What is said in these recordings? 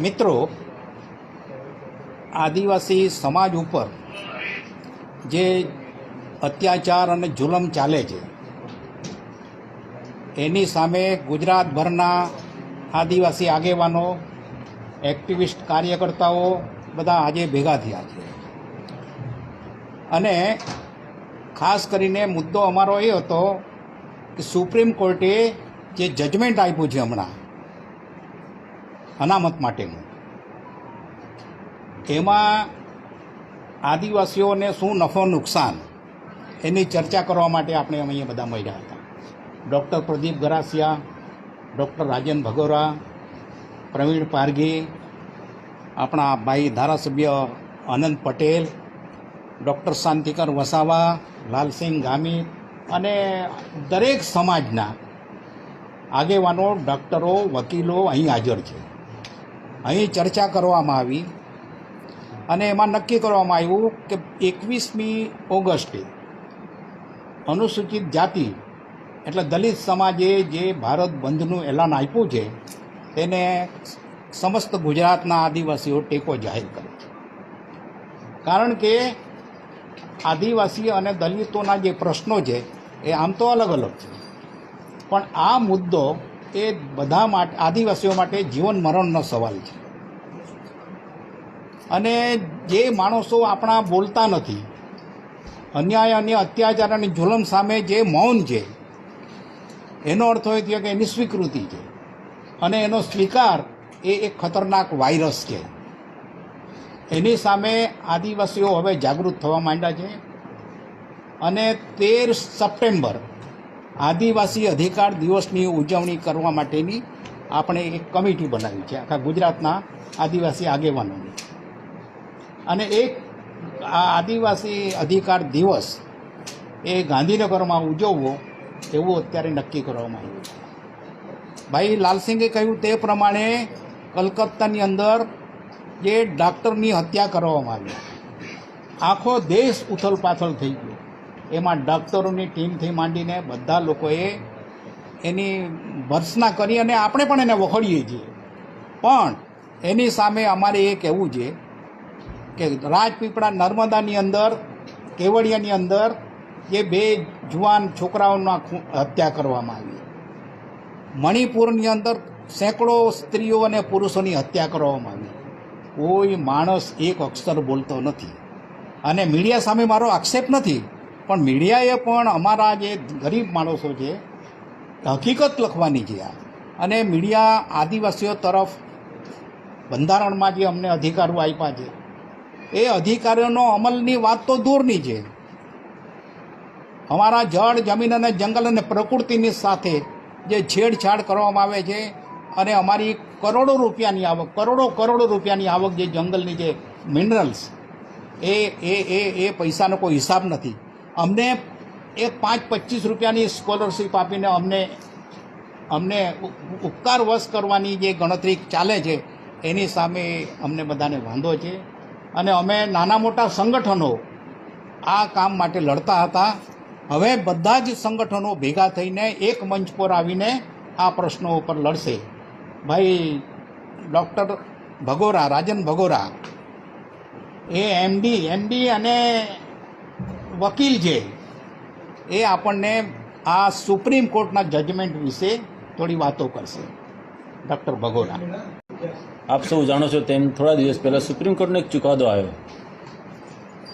મિત્રો, આદિવાસી સમાજ ઉપર જે અત્યાચાર અને જુલમ ચાલે છે, એની સામે ગુજરાતભરના આદિવાસી આગેવાનો, એક્ટિવિસ્ટ કાર્યકર્તાઓ બધા આજે ભેગા થયા છે. અને ખાસ કરીને મુદ્દો અમારો એ હતો કે સુપ્રીમ કોર્ટે જે જજમેન્ટ આપ્યું છે હમણાં અનામત માટેનું. એમાં આદિવાસીઓને શું નફો નુકસાન, એની ચર્ચા કરવા માટે આપણે અહીંયા બધા મળ્યા હતા. ડૉક્ટર પ્રદીપ ગરાસિયા, ડૉક્ટર રાજન ભગોરા, પ્રવીણ પારઘી, આપણા ભાઈ ધારાસભ્ય આનંદ પટેલ, ડૉક્ટર શાંતિકર વસાવા, લાલસિંહ ગામી અને દરેક સમાજના આગેવાનો, ડૉક્ટરો, વકીલો અહીં હાજર છે. અહીં ચર્ચા કરવામાં આવી અને એમાં નક્કી કરવામાં આવ્યું કે એકવીસમી ઓગસ્ટે અનુસૂચિત જાતિ, એટલે દલિત સમાજે જે ભારત બંધનું એલાન આપ્યું છે, તેને સમસ્ત ગુજરાતના આદિવાસીઓ ટેકો જાહેર કરે છે. કારણ કે આદિવાસી અને દલિતોના જે પ્રશ્નો છે, એ આમ તો અલગ અલગ છે. પણ આ મુદ્દો એ બધા માટે, આદિવાસીઓ માટે જીવન મરણનો સવાલ છે. અને જે માણસો આપણા બોલતા નથી, અન્યાય અને અત્યાચાર અને જુલમ સામે જે મૌન છે, એનો અર્થ હોય થયો કે એની સ્વીકૃતિ છે. અને એનો સ્વીકાર એ એક ખતરનાક વાયરસ છે. એની સામે આદિવાસીઓ હવે જાગૃત થવા માંડ્યા છે. અને તેર સપ્ટેમ્બર આદિવાસી અધિકાર દિવસની ઉજવણી કરવા માટેની આપણે એક કમિટી બનાવી છે, આખા ગુજરાતના આદિવાસી આગેવાનોની. અને એક આ આદિવાસી અધિકાર દિવસ એ ગાંધીનગરમાં ઉજવવો એવું અત્યારે નક્કી કરવામાં આવ્યું છે. ભાઈ લાલસિંહે કહ્યું તે પ્રમાણે કલકત્તાની અંદર જે ડાક્ટરની હત્યા કરવામાં આવી, આખો દેશ ઉથલ પાથલ થઈ ગયો. એમાં ડોક્ટરોની ટીમથી માંડીને બધા લોકોએ એની ભર્સના કરી અને આપણે પણ એને વખોડીએ છીએ. પણ એની સામે અમારે એ કહેવું છે કે રાજપીપળા નર્મદાની અંદર, કેવડિયાની અંદર એ બે જુવાન છોકરાઓના હત્યા કરવામાં આવી. મણિપુરની અંદર સેંકડો સ્ત્રીઓ અને પુરુષોની હત્યા કરવામાં આવી. કોઈ માણસ એક અક્ષર બોલતો નથી. અને મીડિયા સામે મારો આક્ષેપ નથી. પણ મીડિયાએ પણ અમારા જે ગરીબ માણસો છે, હકીકત લખવાની છે આ. અને મીડિયા આદિવાસીઓ તરફ બંધારણમાં જે અમને અધિકારો આપ્યા છે, એ અધિકારીઓનો અમલની વાત તો દૂરની છે. અમારા જળ, જમીન અને જંગલ અને પ્રકૃતિની સાથે જે છેડછાડ કરવામાં આવે છે, અને અમારી કરોડો રૂપિયાની આવક, કરોડો કરોડો રૂપિયાની આવક જે જંગલની જે મિનરલ્સ એ એ એ પૈસાનો કોઈ હિસાબ નથી. અમને એ પાંચ પચીસ રૂપિયાની સ્કોલરશીપ આપીને અમને અમને ઉ- ઉપકાર વશ કરવાની જે ગણતરી ચાલે છે, એની સામે અમને બધાને વાંધો છે. અને અમે નાના મોટા સંગઠનો આ કામ માટે લડતા હતા. હવે બધા જ સંગઠનો ભેગા થઈને એક મંચ પર આવીને આ પ્રશ્નો ઉપર લડશે. ભાઈ, ડૉક્ટર ભગોરા, રાજન ભગોરા, એ એમડી એમડી અને વકીલ છે એ આપણને આ સુપ્રીમ કોર્ટના જજમેન્ટ વિશે થોડી વાતો કરશે. ડૉક્ટર ભગોરા આપ સૌ જાણો છો તેમ થોડા દિવસ પહેલાં સુપ્રીમ કોર્ટનો એક ચુકાદો આવ્યો.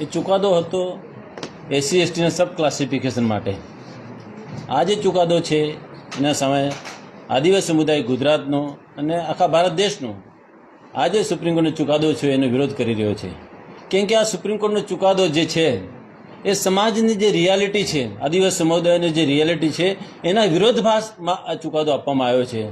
એ ચુકાદો હતો એસસી, એસટીના સબ ક્લાસિફિકેશન માટે. આ જે ચુકાદો છે, એના સામે આદિવાસી સમુદાય ગુજરાતનો અને આખા ભારત દેશનો આ જે સુપ્રીમ કોર્ટનો ચુકાદો છે, એનો વિરોધ કરી રહ્યો છે. કેમ કે આ સુપ્રીમ કોર્ટનો ચુકાદો જે છે એ સમાજની જે રિયાલિટી છે, આદિવાસી સમુદાયની જે રિયાલિટી છે, એના વિરોધભાસમાં આ ચુકાદો આપવામાં આવ્યો છે.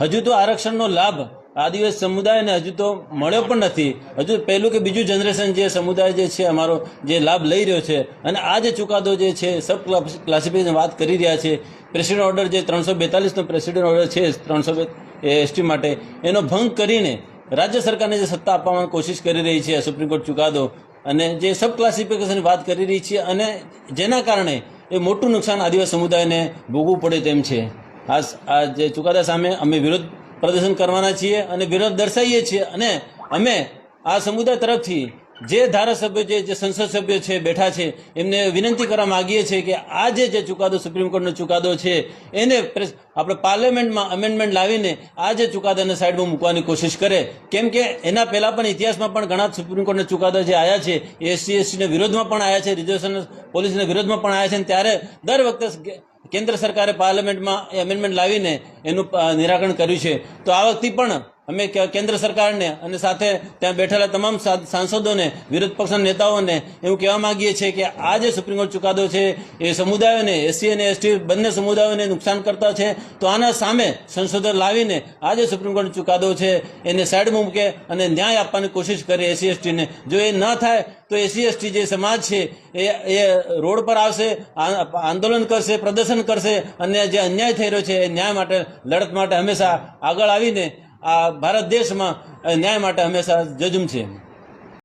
હજુ તો આરક્ષણનો લાભ આદિવાસી સમુદાયને હજુ તો મળ્યો પણ નથી. હજુ પહેલું કે બીજું જનરેશન જે સમુદાય જે છે, અમારો જે લાભ લઈ રહ્યો છે, અને આ જે ચુકાદો જે છે સબ ક્લાસિફિકેશન વાત કરી રહ્યા છે પ્રેસિડેન્ટ ઓર્ડર જે ત્રણસો બેતાલીસનો પ્રેસિડેન્ટ ઓર્ડર છે, ત્રણસો એસટી માટે, એનો ભંગ કરીને રાજ્ય સરકારને જે સત્તા આપવાની કોશિશ કરી રહી છે સુપ્રીમ કોર્ટ ચુકાદો અને જે સબ ક્લાસિફિકેશનની વાત કરી રહી છે અને જેના કારણે એ મોટું નુકસાન આદિવાસી સમુદાયને ભોગવું પડે તેમ છે. આ આ જે ચુકાદા સામે અમે વિરોધ પ્રદર્શન કરવાના છીએ અને વિરોધ દર્શાવીએ છીએ અને અમે આ સમુદાય તરફથી જે ધારાસભ્ય છે, જે સંસદ સભ્ય છે, બેઠા છે, એમને વિનંતી કરવા માંગીએ છીએ કે આ જે ચુકાદો સુપ્રીમ કોર્ટનો ચુકાદો છે, એને આપણે પાર્લામેન્ટમાં અમેન્ડમેન્ટ લાવીને આ જે ચુકાદાને સાઈડમાં મૂકવાની કોશિશ કરે. કેમ કે એના પહેલા પણ ઇતિહાસમાં પણ ઘણા સુપ્રીમ કોર્ટના ચુકાદા જે આવ્યા છે, એ એસસી એસટીના વિરોધમાં પણ આવ્યા છે રિઝર્વેશન પોલીસના વિરોધમાં પણ આવ્યા છે ત્યારે દર વખતે કેન્દ્ર સરકારે પાર્લામેન્ટમાં અમેન્ડમેન્ટ લાવીને એનું નિરાકરણ કર્યું છે. તો આ વખતે પણ અમે કેન્દ્ર સરકારને અને સાથે ત્યાં બેઠેલા તમામ સાંસદોને, વિરોધ પક્ષના નેતાઓને એવું કહેવા માંગીએ છીએ કે આ જે સુપ્રીમ કોર્ટ ચુકાદો છે, એ સમુદાયોને એસસી અને એસટી બંને સમુદાયોને નુકસાન કરતા છે, તો આના સામે સંશોધન લાવીને આ જે સુપ્રીમ કોર્ટ ચુકાદો છે, એને સાઈડમાં મૂકે અને ન્યાય આપવાની કોશિશ કરે એસસી એસટીને જો એ ન થાય, તો એસસી એસટી જે સમાજ છે, એ એ રોડ પર આવશે આંદોલન કરશે, પ્રદર્શન કરશે, અને જે અન્યાય થઈ રહ્યો છે, એ ન્યાય માટે, લડત માટે હંમેશા આગળ આવીને આ ભારત દેશમાં ન્યાય માટે હંમેશા જજુમ છે.